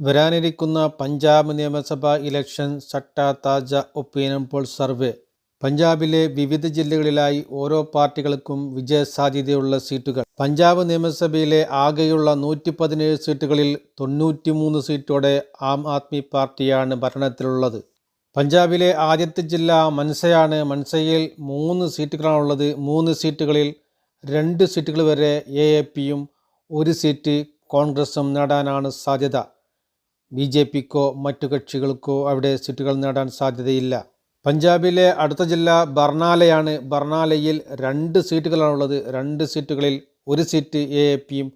വരാനിരിക്കുന്ന പഞ്ചാബ് നിയമസഭാ ഇലക്ഷൻ സട്ട താജ ഒപ്പീനിയൻ പോൾ സർവേ. പഞ്ചാബിലെ വിവിധ ജില്ലകളിലായി ഓരോ പാർട്ടികൾക്കും വിജയസാധ്യതയുള്ള സീറ്റുകൾ. പഞ്ചാബ് നിയമസഭയിലെ ആകെയുള്ള നൂറ്റി പതിനേഴ് സീറ്റുകളിൽ തൊണ്ണൂറ്റിമൂന്ന് സീറ്റോടെ ആം ആദ്മി പാർട്ടിയാണ് ഭരണത്തിലുള്ളത്. പഞ്ചാബിലെ ആദ്യത്തെ ജില്ല മൻസയാണ്. മൻസയിൽ മൂന്ന് സീറ്റുകളാണുള്ളത്. മൂന്ന് സീറ്റുകളിൽ രണ്ട് സീറ്റുകൾ വരെ എ എ പിയും ഒരു സീറ്റ് കോൺഗ്രസും നേടാനാണ് സാധ്യത. ബി ജെ പിക്കോ മറ്റു കക്ഷികൾക്കോ അവിടെ സീറ്റുകൾ നേടാൻ സാധ്യതയില്ല. പഞ്ചാബിലെ അടുത്ത ജില്ല ബർണാലയാണ് ബർണാലയിൽ രണ്ട് സീറ്റുകളാണുള്ളത്. രണ്ട് സീറ്റുകളിൽ ഒരു സീറ്റ് എ എ പിയും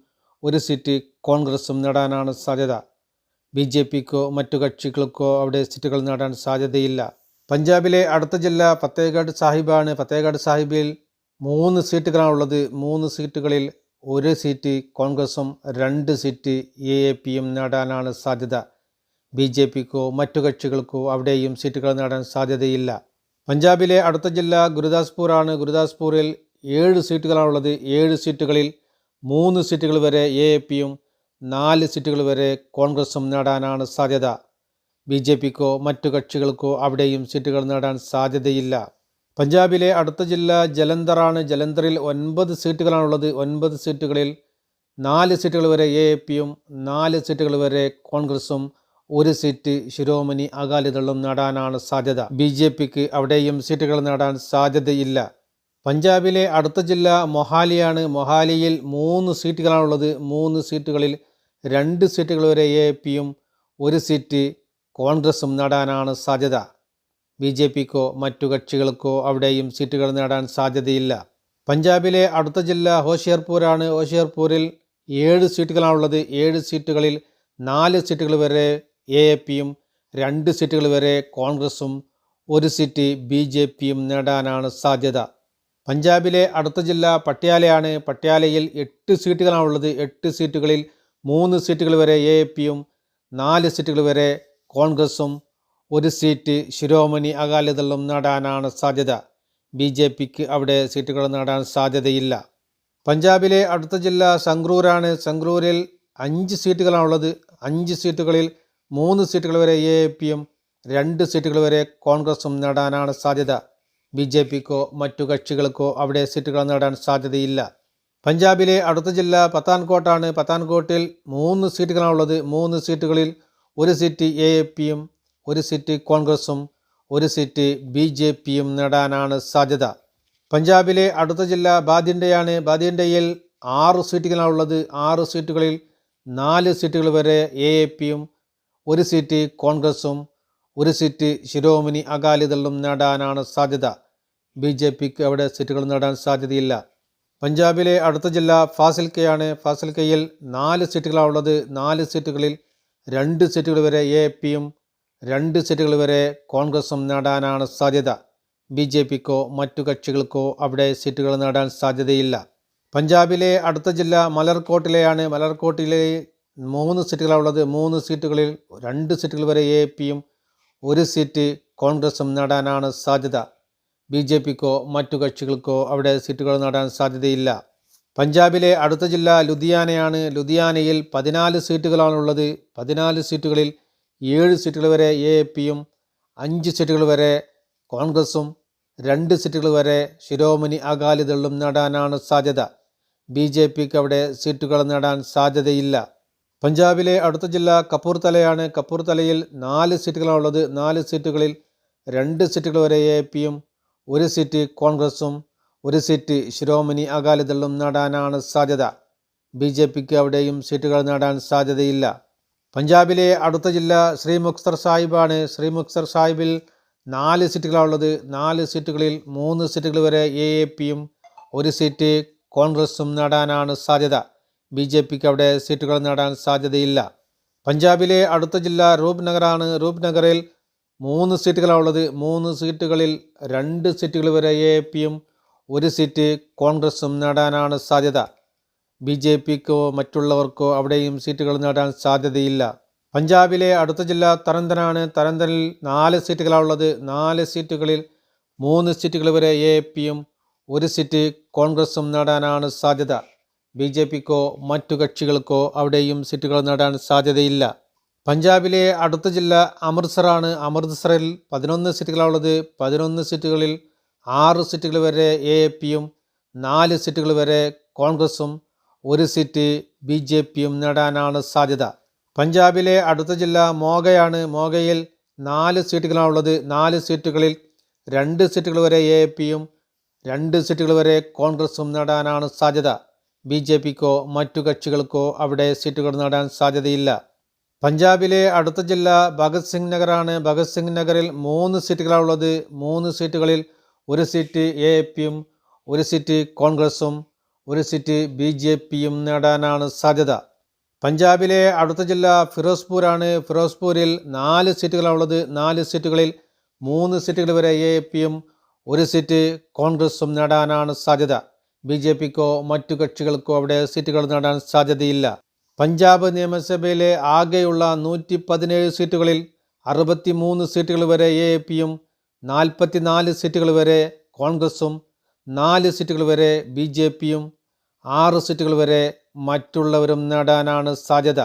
ഒരു സീറ്റ് കോൺഗ്രസും നേടാനാണ് സാധ്യത. ബി ജെ പിക്കോ മറ്റു കക്ഷികൾക്കോ അവിടെ സീറ്റുകൾ നേടാൻ സാധ്യതയില്ല. പഞ്ചാബിലെ അടുത്ത ജില്ല ഫത്തേഗഡ് സാഹിബാണ്. ഫത്തേഗഡ് സാഹിബിൽ മൂന്ന് സീറ്റുകളാണുള്ളത്. മൂന്ന് സീറ്റുകളിൽ ഒരു സീറ്റ് കോൺഗ്രസും രണ്ട് സീറ്റ് എ എ പിയും നേടാനാണ് സാധ്യത. ബി ജെ പിക്കോ മറ്റു കക്ഷികൾക്കോ അവിടെയും സീറ്റുകൾ നേടാൻ സാധ്യതയില്ല. പഞ്ചാബിലെ അടുത്ത ജില്ല ഗുരുദാസ്പൂറാണ്. ഗുരുദാസ്പൂരിൽ ഏഴ് സീറ്റുകളാണുള്ളത്. ഏഴ് സീറ്റുകളിൽ മൂന്ന് സീറ്റുകൾ വരെ എ എ പിയും നാല് സീറ്റുകൾ വരെ കോൺഗ്രസും നേടാനാണ് സാധ്യത. ബി ജെ പിക്കോ മറ്റു കക്ഷികൾക്കോ അവിടെയും സീറ്റുകൾ നേടാൻ സാധ്യതയില്ല. പഞ്ചാബിലെ അടുത്ത ജില്ല ജലന്ധറാണ് ജലന്ധറിൽ ഒൻപത് സീറ്റുകളാണുള്ളത്. ഒൻപത് സീറ്റുകളിൽ നാല് സീറ്റുകൾ വരെ എ പിയും നാല് സീറ്റുകൾ വരെ കോൺഗ്രസും ഒരു സീറ്റ് ശിരോമണി അകാലിദളും നേടാനാണ് സാധ്യത. ബി ജെ പിക്ക് അവിടെയും സീറ്റുകൾ നേടാൻ സാധ്യതയില്ല. പഞ്ചാബിലെ അടുത്ത ജില്ല മൊഹാലിയാണ്. മൊഹാലിയിൽ മൂന്ന് സീറ്റുകളാണുള്ളത്. മൂന്ന് സീറ്റുകളിൽ രണ്ട് സീറ്റുകൾ വരെ എ പിയും ഒരു സീറ്റ് കോൺഗ്രസും നേടാനാണ് സാധ്യത. ബി ജെ പിക്കോ മറ്റു കക്ഷികൾക്കോ അവിടെയും സീറ്റുകൾ നേടാൻ സാധ്യതയില്ല. പഞ്ചാബിലെ അടുത്ത ജില്ല ഹോഷിയർപൂരാണ്. ഹോഷിയർപൂരിൽ ഏഴ് സീറ്റുകളാണുള്ളത്. ഏഴ് സീറ്റുകളിൽ നാല് സീറ്റുകൾ വരെ എ എ പിയും രണ്ട് സീറ്റുകൾ വരെ കോൺഗ്രസും ഒരു സീറ്റ് ബി ജെ പിയും നേടാനാണ് സാധ്യത. പഞ്ചാബിലെ അടുത്ത ജില്ല പട്യാലയാണ്. പട്യാലയിൽ എട്ട് സീറ്റുകളാണുള്ളത്. എട്ട് സീറ്റുകളിൽ മൂന്ന് സീറ്റുകൾ വരെ എ എ പിയും നാല് സീറ്റുകൾ വരെ കോൺഗ്രസും ഒരു സീറ്റ് ശിരോമണി അകാലിദളും നേടാനാണ് സാധ്യത. ബി ജെ പിക്ക് അവിടെ സീറ്റുകൾ നേടാൻ സാധ്യതയില്ല. പഞ്ചാബിലെ അടുത്ത ജില്ല സംഗ്രൂരാണ് സംഗ്രൂരിൽ അഞ്ച് സീറ്റുകളാണുള്ളത്. അഞ്ച് സീറ്റുകളിൽ മൂന്ന് സീറ്റുകൾ വരെ എ പിയും രണ്ട് സീറ്റുകൾ വരെ കോൺഗ്രസും നേടാനാണ് സാധ്യത. ബി ജെ പിക്കോ മറ്റു കക്ഷികൾക്കോ അവിടെ സീറ്റുകൾ നേടാൻ സാധ്യതയില്ല. പഞ്ചാബിലെ അടുത്ത ജില്ല പത്താൻകോട്ടാണ്. പത്താൻകോട്ടിൽ മൂന്ന് സീറ്റുകളാണുള്ളത്. മൂന്ന് സീറ്റുകളിൽ ഒരു സീറ്റ് എ പിയും ഒരു സീറ്റ് കോൺഗ്രസും ഒരു സീറ്റ് ബി ജെ പിയും നേടാനാണ് സാധ്യത. പഞ്ചാബിലെ അടുത്ത ജില്ല ബാദിൻഡയാണ് ബാദിൻഡയിൽ ആറ് സീറ്റുകളാണ് ഉള്ളത് ആറ് സീറ്റുകളിൽ നാല് സീറ്റുകൾ വരെ എ എ പിയും ഒരു സീറ്റ് കോൺഗ്രസും ഒരു സീറ്റ് ശിരോമണി അകാലിദളും നേടാനാണ് സാധ്യത. ബി ജെ പിക്ക് അവിടെ സീറ്റുകൾ നേടാൻ സാധ്യതയില്ല. പഞ്ചാബിലെ അടുത്ത ജില്ല ഫാസിൽക്കയാണ്. ഫാസിൽക്കയിൽ നാല് സീറ്റുകളാണ് ഉള്ളത് നാല് സീറ്റുകളിൽ രണ്ട് സീറ്റുകൾ വരെ എ പിയും രണ്ട് സീറ്റുകൾ വരെ കോൺഗ്രസും നേടാനാണ് സാധ്യത. ബി ജെ പിക്കോ മറ്റു കക്ഷികൾക്കോ അവിടെ സീറ്റുകൾ നേടാൻ സാധ്യതയില്ല. പഞ്ചാബിലെ അടുത്ത ജില്ല മലർക്കോട്ടിലെയാണ് മലർക്കോട്ടിലെ മൂന്ന് സീറ്റുകളാണുള്ളത് മൂന്ന് സീറ്റുകളിൽ രണ്ട് സീറ്റുകൾ വരെ എ പിയും ഒരു സീറ്റ് കോൺഗ്രസും നേടാനാണ് സാധ്യത. ബി ജെ പിക്കോ മറ്റു കക്ഷികൾക്കോ അവിടെ സീറ്റുകൾ നേടാൻ സാധ്യതയില്ല. പഞ്ചാബിലെ അടുത്ത ജില്ല ലുധിയാനയാണ്. ലുധിയാനയിൽ പതിനാല് സീറ്റുകളാണുള്ളത് പതിനാല് സീറ്റുകളിൽ ഏഴ് സീറ്റുകൾ വരെ എ എ പിയും അഞ്ച് സീറ്റുകൾ വരെ കോൺഗ്രസും രണ്ട് സീറ്റുകൾ വരെ ശിരോമണി അകാലിദളും നേടാനാണ് സാധ്യത. ബി ജെ പിക്ക് അവിടെ സീറ്റുകൾ നേടാൻ സാധ്യതയില്ല. പഞ്ചാബിലെ അടുത്ത ജില്ല കപ്പൂർത്തലയാണ് കപ്പൂർത്തലയിൽ നാല് സീറ്റുകളാണുള്ളത്. നാല് സീറ്റുകളിൽ രണ്ട് സീറ്റുകൾ വരെ എ പിയും ഒരു സീറ്റ് കോൺഗ്രസും ഒരു സീറ്റ് ശിരോമണി അകാലിദളും നേടാനാണ് സാധ്യത. ബി ജെ പിക്ക് അവിടെയും സീറ്റുകൾ നേടാൻ സാധ്യതയില്ല. പഞ്ചാബിലെ അടുത്ത ജില്ല ശ്രീ മുക്തർ സാഹിബാണ്. ശ്രീ മുക്തർ സാഹിബിൽ നാല് സീറ്റുകളാണുള്ളത്. നാല് സീറ്റുകളിൽ മൂന്ന് സീറ്റുകൾ വരെ എ എ പിയും ഒരു സീറ്റ് കോൺഗ്രസും നേടാനാണ് സാധ്യത. ബി ജെ പിക്ക് അവിടെ സീറ്റുകൾ നേടാൻ സാധ്യതയില്ല. പഞ്ചാബിലെ അടുത്ത ജില്ല റൂപ് നഗറാണ്. റൂപ് നഗറിൽ മൂന്ന് സീറ്റുകളാണുള്ളത്. മൂന്ന് സീറ്റുകളിൽ രണ്ട് സീറ്റുകൾ വരെ എ പിയും ഒരു സീറ്റ് കോൺഗ്രസും നേടാനാണ് സാധ്യത. ബി ജെ പിക്കോ മറ്റുള്ളവർക്കോ അവിടെയും സീറ്റുകൾ നേടാൻ സാധ്യതയില്ല. പഞ്ചാബിലെ അടുത്ത ജില്ല തരന്തനാണ് തരന്തനിൽ നാല് സീറ്റുകളാണുള്ളത് നാല് സീറ്റുകളിൽ മൂന്ന് സീറ്റുകൾ വരെ എ പിയും ഒരു സീറ്റ് കോൺഗ്രസും നേടാനാണ് സാധ്യത. ബി ജെ പിക്കോ മറ്റു കക്ഷികൾക്കോ അവിടെയും സീറ്റുകൾ നേടാൻ സാധ്യതയില്ല. പഞ്ചാബിലെ അടുത്ത ജില്ല അമൃത്സറാണ് അമൃത്സറിൽ പതിനൊന്ന് സീറ്റുകളാണുള്ളത് പതിനൊന്ന് സീറ്റുകളിൽ ആറ് സീറ്റുകൾ വരെ എ പിയും നാല് സീറ്റുകൾ വരെ കോൺഗ്രസും ഒരു സീറ്റ് ബി ജെ പിയും നേടാനാണ് സാധ്യത. പഞ്ചാബിലെ അടുത്ത ജില്ല മോഗയാണ്. മോഗയിൽ നാല് സീറ്റുകളാണുള്ളത്. നാല് സീറ്റുകളിൽ രണ്ട് സീറ്റുകൾ വരെ എ പിയും രണ്ട് സീറ്റുകൾ വരെ കോൺഗ്രസും നേടാനാണ് സാധ്യത. ബി ജെ പിക്കോ മറ്റു കക്ഷികൾക്കോ അവിടെ സീറ്റുകൾ നേടാൻ സാധ്യതയില്ല. പഞ്ചാബിലെ അടുത്ത ജില്ല ഭഗത് സിംഗ് നഗറാണ്. ഭഗത് സിംഗ് നഗറിൽ മൂന്ന് സീറ്റുകളാണുള്ളത്. മൂന്ന് സീറ്റുകളിൽ ഒരു സീറ്റ് എ പിയും ഒരു സീറ്റ് കോൺഗ്രസും ഒരു സീറ്റ് ബി ജെ പിയും നേടാനാണ് സാധ്യത. പഞ്ചാബിലെ അടുത്ത ജില്ല ഫിറോസ്പൂരാണ്. ഫിറോസ്പൂരിൽ നാല് സീറ്റുകളാണുള്ളത്. നാല് സീറ്റുകളിൽ മൂന്ന് സീറ്റുകൾ വരെ എ പിയും ഒരു സീറ്റ് കോൺഗ്രസും നേടാനാണ് സാധ്യത. ബി ജെ പിക്കോ മറ്റു കക്ഷികൾക്കോ അവിടെ സീറ്റുകൾ നേടാൻ സാധ്യതയില്ല. പഞ്ചാബ് നിയമസഭയിലെ ആകെയുള്ള നൂറ്റി പതിനേഴ് സീറ്റുകളിൽ അറുപത്തി മൂന്ന് സീറ്റുകൾ വരെ എ പിയും നാൽപ്പത്തി നാല് സീറ്റുകൾ വരെ കോൺഗ്രസും നാല് സീറ്റുകൾ വരെ ബി ജെ പിയും ആറ് സീറ്റുകൾ വരെ മറ്റുള്ളവരും നേടാനാണ് സാധ്യത.